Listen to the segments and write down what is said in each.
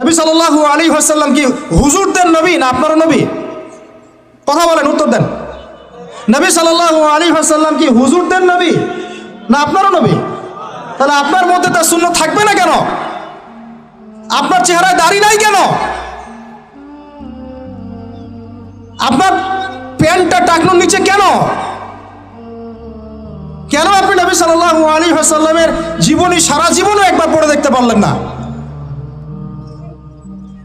নবী সাল্লাল্লাহু আলী হাসাল্লাম কি, হুজুরদের নবী না আপনারও নবী? কথা বলেন, উত্তর দেন। নবী সাল্লাল্লাহু আলী হাসাল্লাম কি, হুজুরদের নবী না আপনারও নবী? তাহলে আপনার মধ্যে তার শূন্য থাকবে না কেন? আপনার চেহারায় দাড়ি নাই কেন? আপনার প্যান্টটা টাকনোর নিচে কেন? কেন আপনি নবী সাল্লাল্লাহু আলী হাসাল্লামের জীবনী, সারা জীবনও একবার পড়ে দেখতে পারলেন না?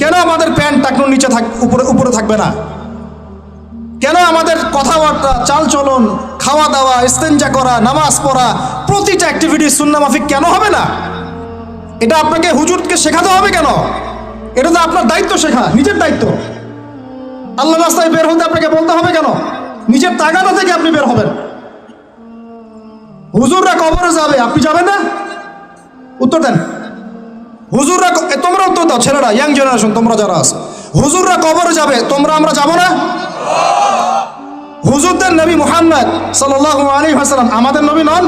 কেন আমাদের প্যান্ট টাকনোর নিচে থাক, উপরে উপরে থাকবে না? কেন আমাদের কথাবার্তা, চালচলন খাওয়া দাওয়া ইস্তেঞ্জা করা, নামাজ পড়া, প্রতিটা অ্যাক্টিভিটি সুন্নামাফিক কেন হবে না? এটা আপনাকে, হুজুরকে শেখাতে হবে কেন? এটা তো আপনার দায়িত্ব শেখা, নিজের দায়িত্ব। আল্লাহ রাস্তায় বের হতে আপনাকে বলতে হবে কেন? নিজের তাগাদা থেকে আপনি বের হবেন। হুজুররা কবরে যাবে, আপনি যাবেন না? উত্তর দেন। হুজুররা ক- এ, তোমরা উত্তর দাও ছেলেরা ইয়াং জেনারেশন তোমরা যারা আছো হুজুররা কবরে যাবে তোমরা আমরা যাব না? হুজুরদের নবী মুহাম্মদ সাল্লাল্লাহু আলাইহি ওয়াসাল্লাম আমাদের নবী নন?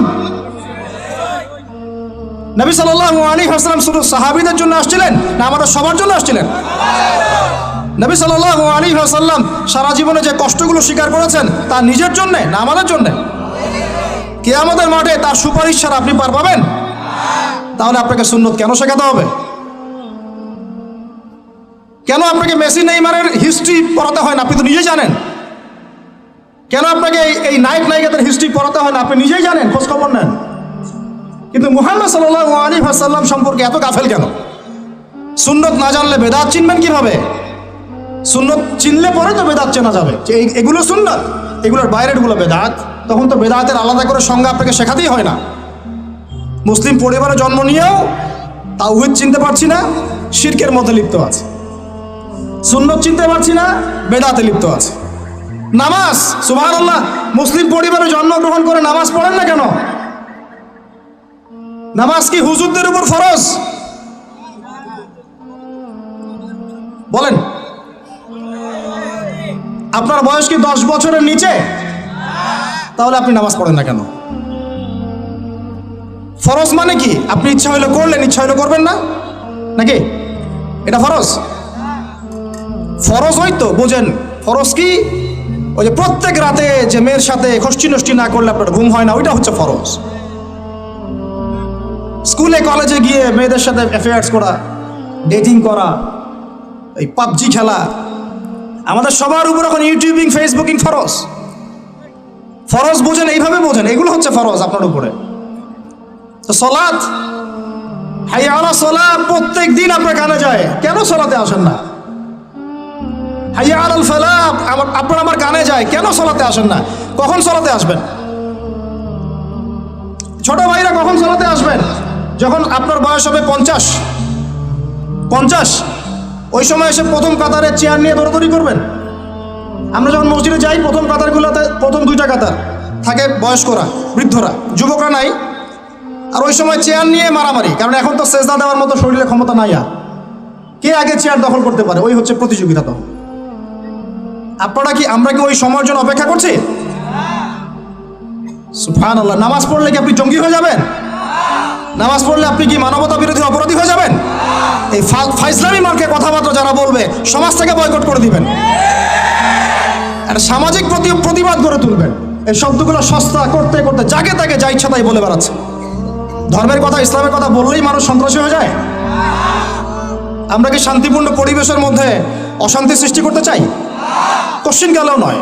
নবী সাল্লাল্লাহু আলাইহি ওয়াসাল্লাম শুধু সাহাবীদের জন্য আসছিলেন না আমাদের সবার জন্য আসছিলেন? নবী সাল্লাল্লাহু আলাইহি ওয়াসাল্লাম সারা জীবনে যে কষ্টগুলো স্বীকার করেছেন তা নিজের জন্য না আমাদের জন্য? কিয়ামতের মাঠে তার সুপারিশ ছাড়া আপনি পার পাবেন? তাহলে আপনাকে সুন্নত কেন শেখাতে হবে? কেন আপনাকে মেসি নেইমারের হিস্ট্রি পড়াতে হয় না? আপনি তো নিজেই জানেন। কেন আপনাকে এই নায়ক নায়িকাদের হিস্ট্রি পড়াতে হয় না? আপনি নিজেই জানেন, খোঁজ খবর নেন। কিন্তু মুহাম্মদ সাল্লাহ আলী হাসাল্লাম সম্পর্কে এত গাফেল কেন? সুন্নত না জানলে বেদাত চিনবেন কীভাবে? সুন্নত চিনলে পরে তো বেদাত চেনা যাবে। যে এগুলো সুন্নত, এগুলোর বাইরেরগুলো বেদাত। তখন তো বেদাতের আলাদা করে সংজ্ঞা আপনাকে শেখাতেই হয় না। মুসলিম পরিবারে জন্ম নিয়েও তাওহিদ চিনতে পারছি না, শিরকের মধ্যে লিপ্ত আছে। সুন্নত চিনতে পারছি না, বেদাতে লিপ্ত আছে। নামাজ সুবহান আল্লাহ মুসলিম পরিবারে জন্মগ্রহণ করে নামাজ পড়েন না কেন? নামাজ কি হুজুরদের উপর ফরজ? বলেন। আপনার বয়স কি দশ বছরের নিচে? তাহলে আপনি নামাজ পড়েন না কেন? ফরজ মানে কি? আপনি ইচ্ছা হইলে করলেন, ইচ্ছা হইলে করবেন না? নাকি? এটা ফরজ? ফরজ হয়তো বোঝেন। ফরজ কি? ওই যে প্রত্যেক রাতে যে মেয়ের সাথে খষ্টি নষ্টি না করলে আপনার ঘুম হয় না, ওইটা হচ্ছে ফরজ। স্কুলে, কলেজে গিয়ে মেয়েদের সাথে অ্যাফেয়ার্স করা ডেটিং করা, এই পাবজি খেলা, আমাদের সবার উপর এখন ইউটিউবিং, ফেসবুকিং ফরজ। ফরজ বোঝেন, এইভাবে বোঝেন, এগুলো হচ্ছে ফরজ আপনার উপরে। তো সলাৎ? হাইয়ালা সলা প্রত্যেক দিন আপনার কানে যায়। কেন সলাতে আসেন না? হাইয়া আল ফালা আমার আপনার আমার কানে যায়। কেন সলাতে আসেন না? কখন সলাতে আসবেন? ছোট ভাইরা, কখন সলাতে আসবেন? যখন আপনার বয়স হবে পঞ্চাশ। পঞ্চাশ? ওই সময় এসে প্রথম কাতারে চেয়ার নিয়ে দৌড়দৌড়ি করবেন? আমরা যখন মসজিদে যাই, প্রথম কাতারগুলোতে প্রথম দুইটা কাতার থাকে বয়স্করা, বৃদ্ধরা। যুবকরা নাই। আর ওই সময় চেয়ার নিয়ে মারামারি, কারণ এখন তো সেজদা দেওয়ার মতো শরীরে ক্ষমতা নাই আর। কে আগে চেয়ার দখল করতে পারে? ওই হচ্ছে প্রতিযোগিতা তখন। আপনারা কি, আমরা কি ওই সময়ের জন্য অপেক্ষা করছি? সুফান আল্লাহ নামাজ পড়লে কি আপনি জঙ্গি হয়ে যাবেন? নামাজ পড়লে আপনি কি মানবতা বিরোধী অপরাধী হয়ে যাবেন? এই ফাইসলামি মার্কে কথাবার্তা যারা বলবে সমাজ থেকে বয়কট করে দিবেন। আর সামাজিক প্রতি, প্রতিবাদ গড়ে তুলবেন। এই শব্দগুলো সস্তা করতে করতে যাকে তাকে যা ইচ্ছা তাই বলে বেড়াচ্ছে। ধর্মের কথা, ইসলামের কথা বললেই মানুষ সন্ত্রাসী হয়ে যায়? আমরা কি শান্তিপূর্ণ পরিবেশের মধ্যে অশান্তি সৃষ্টি করতে চাই? কোশ্চিন গেলেও নয়।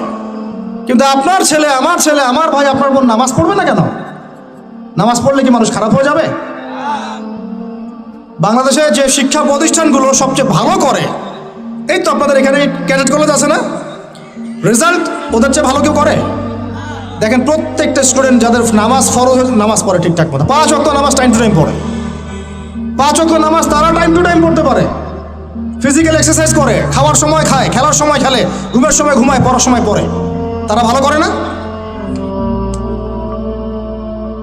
কিন্তু আপনার ছেলে, আমার ছেলে, আমার ভাই, আপনার বোন নামাজ পড়বে না কেন? নামাজ পড়লে কি মানুষ খারাপ হয়ে যাবে? বাংলাদেশে যে শিক্ষা প্রতিষ্ঠানগুলো সবচেয়ে ভালো করে, এই তো আপনাদের এখানে ক্যাডেট কলেজ আছে না? রেজাল্ট ওদের চেয়ে ভালো কেউ করে? দেখেন প্রত্যেকটা স্টুডেন্ট যাদের নামাজ ফরজ হয়েছে, নামাজ পড়ে ঠিকঠাক মতো। পাঁচ অক্ট নামাজ টাইম টু টাইম পড়ে। পাঁচ অক্ট নামাজ তারা টাইম টু টাইম পড়তে পারে। ফিজিক্যাল এক্সারসাইজ করে খাওয়ার সময় খায় খেলার সময় খেলে ঘুমের সময় ঘুমায় পড়ার সময় পড়ে। তারা ভালো করে না?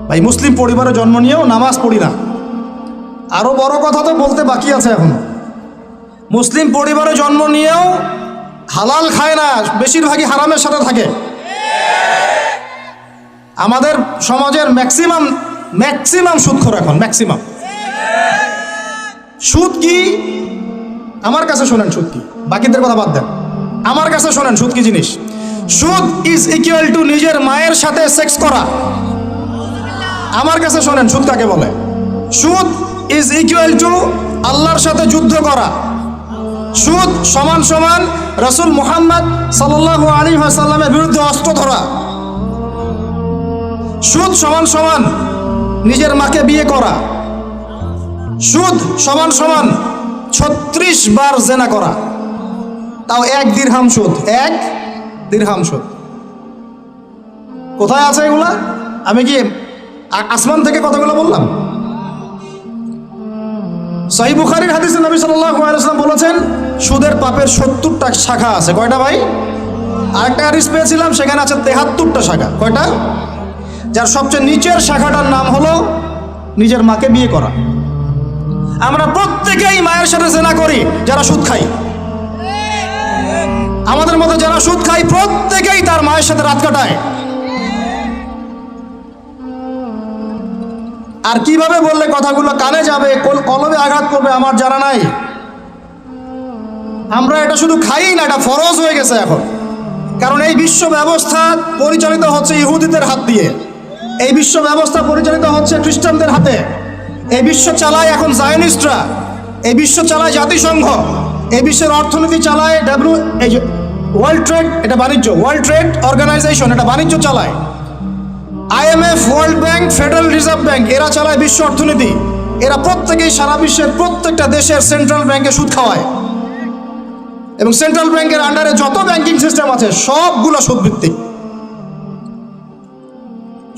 ভাই মুসলিম পরিবারে জন্ম নিয়েও নামাজ পড়ি না। আরও বড় কথা তো বলতে বাকি আছে এখনও। মুসলিম পরিবারে জন্ম নিয়েও হালাল খায় না বেশিরভাগই হারামের সাথে থাকে। আমাদের সমাজের ম্যাক্সিমাম ম্যাক্সিমাম সুদখোর এখন ম্যাক্সিমাম সুদ কি? আমার কাছে শোনেন সুদ কি, বাকিদের কথা বাদ দেন। আমার কাছে শোনেন সুদ কি জিনিস। সুদ ইজ ইকুয়াল টু নিজের মায়ের সাথে সেক্স করা। আমার কাছে শোনেন সুদ কাকে বলে। সুদ ইজ ইকুয়াল টু আল্লাহর সাথে যুদ্ধ করা। সুদ সমান সমান রসুল মুহাম্মদ সাল্লাহ আলী সাল্লামের বিরুদ্ধে অস্ত্র ধরা। সুদ সমান সমান, নিজের মাকে বিয়ে করা। সুদ সমান সমান, ছত্রিশ বার জেনা করা। তাও এক দীর্হাম সুদ, এক দীর্হাম সুদ। কোথায় আছে এগুলা? আমি কি আসমান থেকে কথাগুলো বললাম? সহি বুখারির হাদিসে নবী আলাইহি বলেছেন, সুদের পাপের সত্তরটা শাখা আছে। কয়টা ভাই? আরেকটা হাদিস পেয়েছিলাম, সেখানে আছে তেহাত্তরটা শাখা। কয়টা? যার সবচেয়ে নিচের শাখাটার নাম হলো নিজের মাকে বিয়ে করা। আমরা প্রত্যেকেই মায়ের সাথে জেনা করি, যারা সুদ খাই আমাদের মতো যারা সুদ খাই প্রত্যেকেই তার মায়ের সাথে রাত কাটায়। আর কীভাবে বললে কথাগুলো কানে যাবে, কোন কলবে আঘাত করবে আমার জানা নাই। আমরা এটা শুধু খাই না, এটা ফরজ হয়ে গেছে এখন। কারণ এই বিশ্ব ব্যবস্থা পরিচালিত হচ্ছে ইহুদিদের হাত দিয়ে। এই বিশ্ব ব্যবস্থা পরিচালিত হচ্ছে খ্রিস্টানদের হাতে। এই বিশ্ব চালায় এখন জায়নিস্টরা। এই বিশ্ব চালায় জাতিসংঘ। এই বিশ্বের অর্থনীতি চালায় ডাব্লিউ এই ওয়ার্ল্ড ট্রেড এটা বাণিজ্য। ওয়ার্ল্ড ট্রেড অর্গানাইজেশন এটা বাণিজ্য চালায়। IMF World Bank Federal Reserve Bank এরা চালায় বিশ্ব অর্থনীতি। এরা প্রত্যেকেই সারা বিশ্বের প্রত্যেকটা দেশের সেন্ট্রাল ব্যাংকে সুদ খাওয়ায়। এবং সেন্ট্রাল ব্যাংকের আন্ডারে যত ব্যাংকিং সিস্টেম আছে, সবগুলো সুদ ভিত্তিক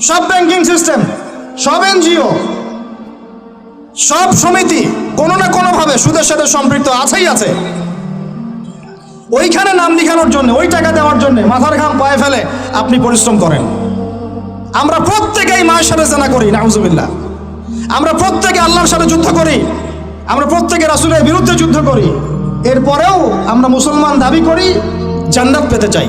সব ব্যাংকিং সিস্টেম, সব এনজিও, সব সমিতি, কোনো না কোনোভাবে সুদের সাথে সম্পৃক্ত আছেই আছে। ওইখানে নাম লিখানোর জন্য, ওই টাকা দেওয়ার জন্য মাথার ঘাম পায়ে ফেলে আপনি পরিশ্রম করেন। আমরা প্রত্যেকেই মায়ের সাথে জানা করি, নাউজুবিল্লাহ। আমরা প্রত্যেকে আল্লাহর সাথে যুদ্ধ করি। আমরা প্রত্যেকে রাসুলের বিরুদ্ধে যুদ্ধ করি। এরপরেও আমরা মুসলমান দাবি করি, জান্নাত পেতে চাই।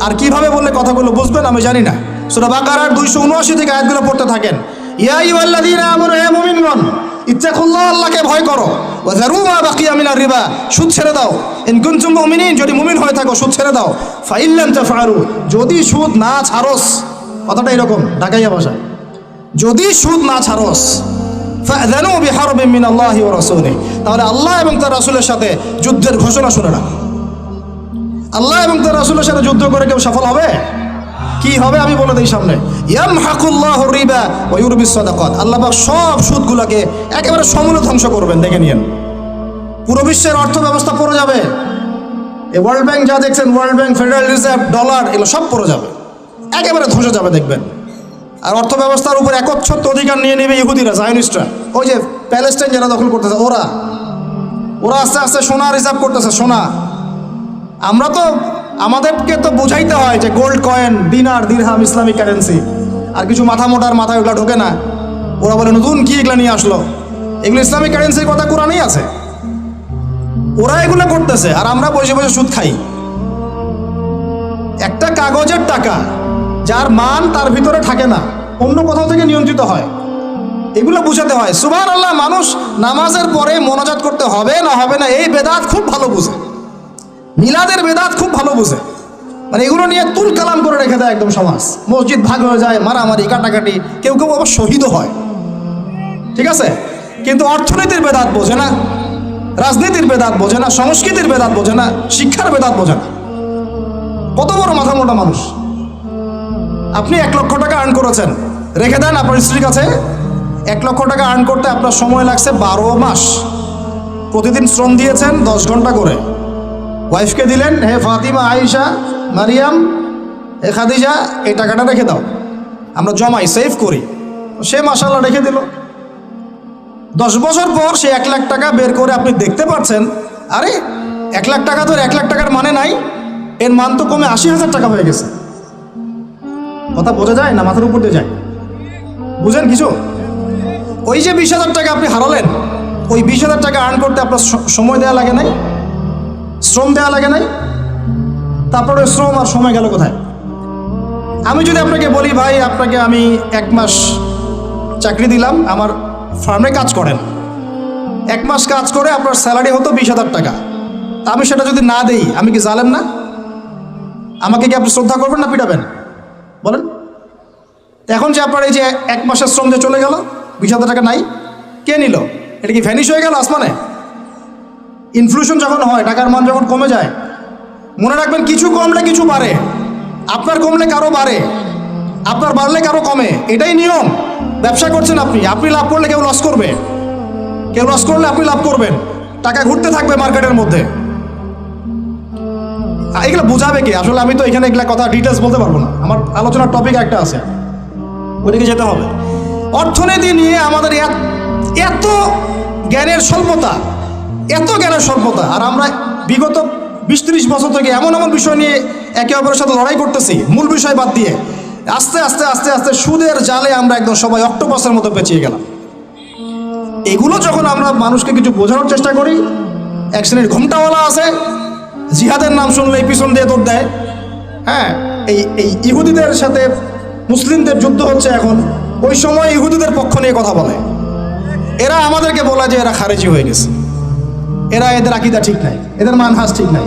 আর কীভাবে বললে কথাগুলো বুঝবেন আমি জানি না। সুরা বাকারার দুইশো উনআশি থেকে আয়াতগুলো পড়তে থাকেন। ভয় করো। সুদ ছেড়ে দাও। যদি হয়ে থাকো, সুদ ছেড়ে দাও। যদি সুদ না ছাড়স, কথাটা এরকম, ঢাকাইয়া ভাষা। যদি সুদ না ছাড়স তাহলে আল্লাহ এবং তার রাসূলের সাথে যুদ্ধের ঘোষণা শুনে না আল্লাহ এবং তার রাসুলের সাথে যুদ্ধ করে কেউ সফল হবে? কি হবে? আমি বলে দিই সামনে। আল্লাহ সব সুদগুলোকে একেবারে সমূলে ধ্বংস করবেন। দেখে নিয়েন। পুরো বিশ্বের অর্থ ব্যবস্থা পড়ে যাবে। এই ওয়ার্ল্ড ব্যাংক যা দেখছেন World Bank Federal Reserve dollar এগুলো সব পড়ে যাবে। একেবারে ধসে যাবে, দেখবেন। আর অর্থ ব্যবস্থার উপর একচ্ছত্র অধিকার নিয়ে নেবে ইহুদিরা, জায়নিস্টরা। ওই যে প্যালেস্টাইন যারা দখল করতেছে, ওরা। ওরা আস্তে আস্তে সোনা রিজার্ভ করতেছে, সোনা। আমরা তো আমাদেরকে তো বোঝাইতে হয় যে গোল্ড কয়েন দিনার দিরহাম ইসলামিক কারেন্সি আর কিছু মাথা মোটার মাথায় ওগুলো ঢোকে না। ওরা বলে, নতুন কি এগুলো নিয়ে আসলো? এগুলো ইসলামিক কারেন্সির কথা কোরআনেই আছে। ওরা এগুলো করতেছে, আর আমরা বসে বসে সুদ খাই। একটা কাগজের টাকা, যার মান তার ভিতরে থাকে না, অন্য কোথাও থেকে নিয়ন্ত্রিত হয়। এগুলো বুঝাতে হয়। সুবাহ আল্লাহ মানুষ নামাজের পরে মনোজাত করতে হবে না হবে না, এই বেদাত খুব ভালো বুঝে। মিলাদের বেদাত খুব ভালো বুঝে। মানে এগুলো নিয়ে তুল কালাম করে রেখে দেয় একদম সমাজ। মসজিদ ভাগ হয়ে যায়, মারামারি, কাটাকাটি, কেউ কেউ আবার শহীদও হয়। ঠিক আছে? কিন্তু অর্থনীতির বেদাত বোঝে না, রাজনীতির বেদাত বোঝে না, সংস্কৃতির বেদাত বোঝে না, শিক্ষার বেদাত বোঝে না। কত বড় মাথা মোটা মানুষ। আপনি এক লক্ষ টাকা আর্ন করেছেন। রেখে দেন আপনার স্ত্রীর কাছে। এক লক্ষ টাকা আর্ন করতে আপনার সময় লাগছে বারো মাস। প্রতিদিন শ্রম দিয়েছেন দশ ঘণ্টা করে। ওয়াইফকে দিলেন, হে ফাতিমা, আয়েশা, মারিয়াম হে খাদিজা, এই টাকাটা রেখে দাও। আমরা জমাই সেভ করি। সে মাসাল্লাহ রেখে দিল। দশ বছর পর সে এক লাখ টাকা বের করে, আপনি দেখতে পাচ্ছেন, আরে, এক লাখ টাকা তো এক লাখ টাকার মানে নাই, এর মান তো কমে আশি হাজার টাকা হয়ে গেছে। কথা বোঝা যায় না মাথার উপর দিয়ে যায়? বুঝেন কিছু? ওই যে বিশ হাজার টাকা আপনি হারালেন, ওই বিশ হাজার টাকা আর্ন করতে আপনার সময় দেওয়া লাগে নাই? শ্রম দেওয়া লাগে নাই? তারপরে শ্রম আর সময় গেল কোথায়? আমি যদি আপনাকে বলি, ভাই, আপনাকে আমি এক মাস চাকরি দিলাম, আমার ফার্মে কাজ করেন। এক মাস কাজ করে আপনার স্যালারি হতো বিশ হাজার টাকা। আমি সেটা যদি না দেই, আমি কি জানেন না? আমাকে কি আপনি শ্রদ্ধা করবেন না পিটাবেন? বলেন। এখন যে আপনার এই যে এক মাসের শ্রম যে চলে গেল, বিশ হাজার টাকা নাই, কে নিল? এটা কি ভ্যানিশ হয়ে গেল আসমানে? ইনফ্লুশন যখন হয়, টাকার মান যখন কমে যায়, মনে রাখবেন কিছু কমলে কিছু বাড়ে, আপনার কমলে কারও বাড়ে, আপনার বাড়লে কারও কমে, এটাই নিয়ম। ব্যবসা করছেন আপনি আপনি লাভ করলে কেউ লস করবে। কেউ লস করলে আপনি লাভ করবেন। টাকা ঘুরতে থাকবে মার্কেটের মধ্যে। এগুলো বোঝাবে কি? আসলে আমি তো এখানে এগুলা কথা ডিটেলস বলতে পারব না। আমার আলোচনার টপিক একটা আছে। ওদিকে যেতে হবে। অর্থনীতি নিয়ে আমাদের এত জ্ঞানের স্বল্পতা এত জ্ঞানের স্বল্পতা আর আমরা বিগত বিশ ত্রিশ বছর থেকে এমন এমন বিষয় নিয়ে একে অপরের সাথে লড়াই করতেছি, মূল বিষয় বাদ দিয়ে। আস্তে আস্তে আস্তে আস্তে সুদের জালে আমরা একদম সবাই অক্টোপাসের মতো পেঁচিয়ে গেলাম। এগুলো যখন আমরা মানুষকে কিছু বোঝানোর চেষ্টা করি, এক শ্রেণির ঘুমটাওয়ালা আছে, জিহাদের নাম শুনলেই পিছন দিয়ে দৌড় দেয়। হ্যাঁ এই এই ইহুদিদের সাথে মুসলিমদের যুদ্ধ হচ্ছে এখন, ওই সময় ইহুদিদের পক্ষ নিয়ে কথা বলে। এরা আমাদেরকে বলা যে এরা খারেজি হয়ে গেছে। এরা এদের আকিদা ঠিক নাই এদের মানহাস ঠিক নাই।